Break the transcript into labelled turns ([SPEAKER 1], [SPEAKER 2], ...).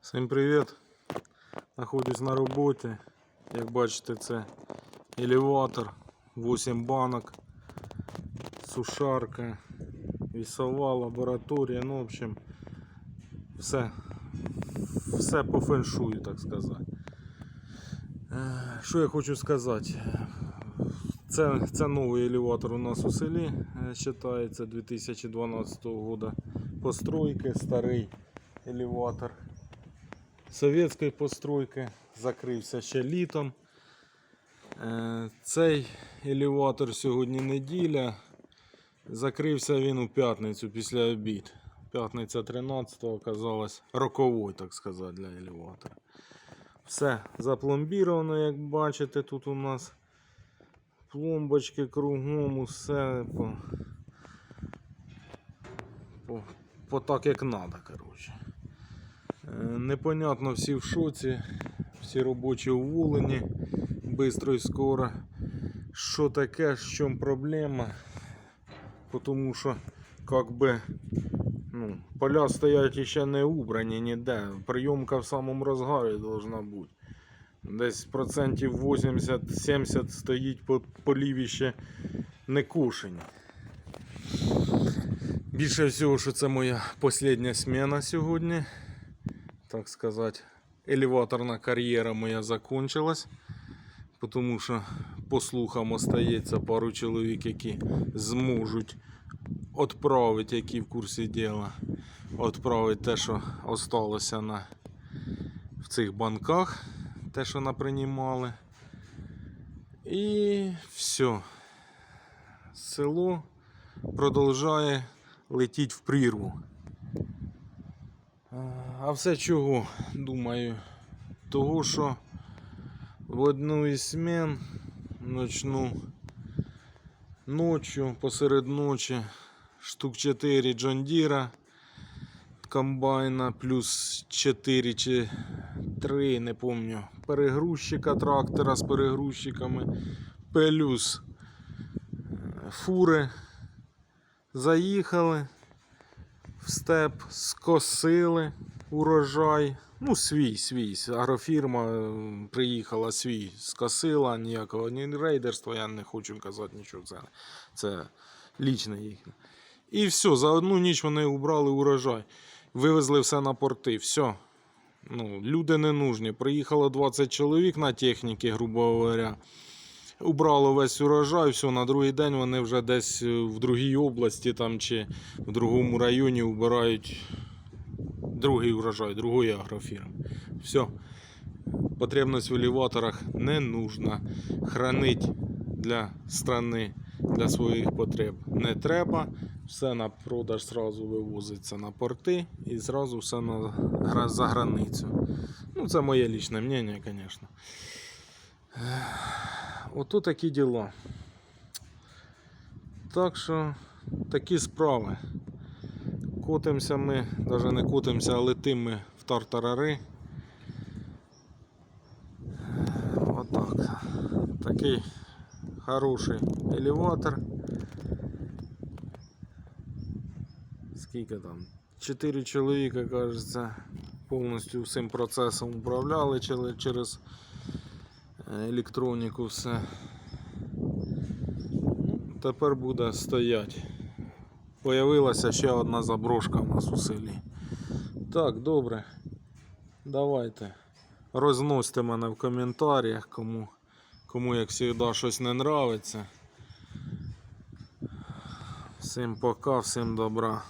[SPEAKER 1] Всім привіт! Знаходжусь на роботі. Як бачите, це елеватор, 8 банок, сушарка, вісова, лабораторія, ну, в общем, все, все по феншую, так сказати. Е, Що я хочу сказати? Це, це новий елеватор у нас у селі, вважається 2012 року постройки, старий елеватор совєтської постройки, закрився ще літом. Е, Цей елеватор сьогодні неділя. Закрився він у п'ятницю після обід. П'ятниця 13 оказалась роковою, так сказати, для елеватора. Все запломбіровано, як бачите, тут у нас пломбочки кругом, усе по, по, по так, як. Е, Непонятно, всі в шоці, всі робочі уволені, бистро і скоро. Що таке, в чому проблема? Тому що, как би, ну, поля стоять ще не убрані ніде. Прийомка в самому розгарі должна бути. Десь процентів 80-70 стоїть по поліві не кушені. Більше всього, що це моя остання смена сьогодні так сказати, елеваторна кар'єра моя закончилась. Тому що, по слухам, остається пару чоловік, які зможуть відправити, які в курсі діла, відправити те, що осталося на, в цих банках, те, що напринімали. І все. Село продовжує летіти в прірву. А все чого, думаю, того, що в одну із смен ночну ночью, посеред ночі, штук 4 Джондіра комбайна, плюс 4 чи 3, не помню, перегрузчика трактора з перегрузчиками, плюс е, фури. Заїхали в степ, скосили урожай. Ну, свій, свій. Агрофірма е, приїхала свій, скосила ніякого ні рейдерства, я не хочу казати нічого. Це, це лічне їхнє. І все, за одну ніч вони убрали урожай. Вивезли все на порти. Все. Ну, люди не нужні. Приїхало 20 чоловік на техніки, грубо говоря. Убрало весь урожай, все, на другий день вони вже десь е, в другій області там, чи в другому районі убирають другий урожай, другої агрофірми. Все. Потребність в елеваторах не нужна. Хранить для страни, для своїх потреб не треба. Все на продаж сразу вивозиться на порти і зразу все на, за границю. Ну, це моє лічне мнення, звісно. Ото такі діла. Так що такі справи. Котимося ми, навіть не котимося, а летим ми в тартарари. Отак. Такий хороший елеватор. Скільки там? Чотири чоловіка, кажеться, повністю всім процесом управляли через е, електроніку все. Ну, Тепер буде стоять. Появилася ще одна заброшка у нас у селі. Так, добре. Давайте. Розносьте мене в коментарях, кому, кому як завжди, щось не нравиться. Всім пока, всім добра.